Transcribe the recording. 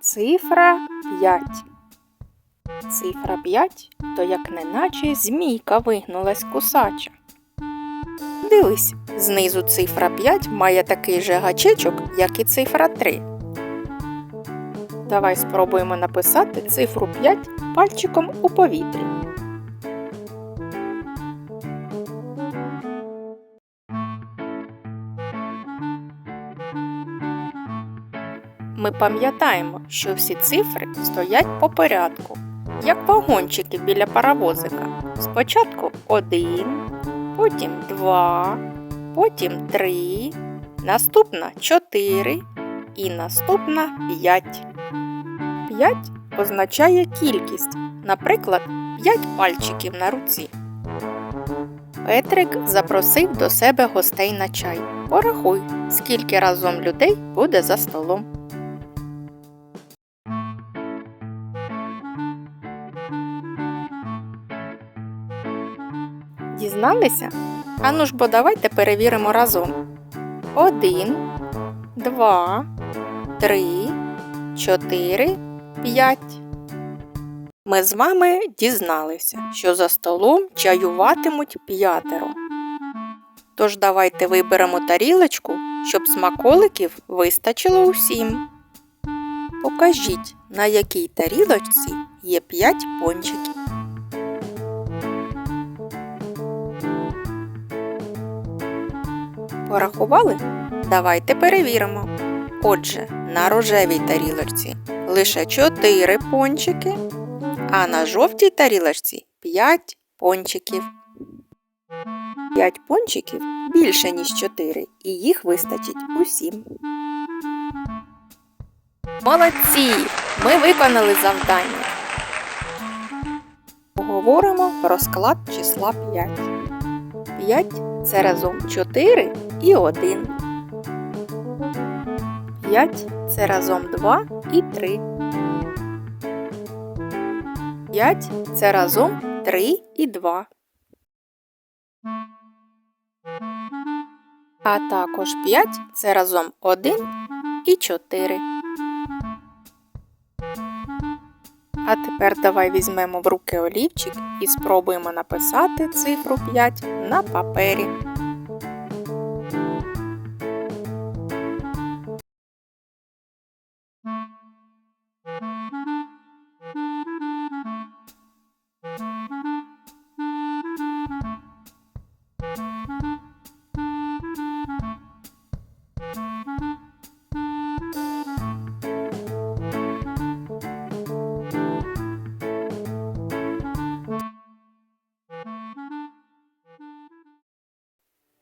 Цифра 5. Цифра 5 то як неначе змійка вигнулась кусача. Дивись, знизу цифра 5 має такий же гачечок, як і цифра 3. Давай спробуємо написати цифру 5 пальчиком у повітрі. Ми пам'ятаємо, що всі цифри стоять по порядку, як вагончики біля паровозика. Спочатку 1, потім 2, потім 3, наступна 4 і наступна 5. 5 означає кількість, наприклад, 5 пальчиків на руці. Петрик запросив до себе гостей на чай. Порахуй, скільки разом людей буде за столом. Дізналися? Ану ж бо давайте перевіримо разом. Один, два, три, чотири, п'ять. Ми з вами дізналися, що за столом чаюватимуть п'ятеро. Тож давайте виберемо тарілочку, щоб смаколиків вистачило усім. Покажіть, на якій тарілочці є 5 пончиків. Порахували? Давайте перевіримо. Отже, на рожевій тарілочці лише 4 пончики, а на жовтій тарілочці 5 пончиків. 5 пончиків більше, ніж 4, і їх вистачить усім. Молодці! Ми виконали завдання. Поговоримо про склад числа 5. 5 це разом 4 і 1. 5 це разом 2 і 3. 5 це разом 3 і 2. А також 5 це разом 1 і 4. А тепер давай візьмемо в руки олівчик і спробуємо написати цифру 5 на папері.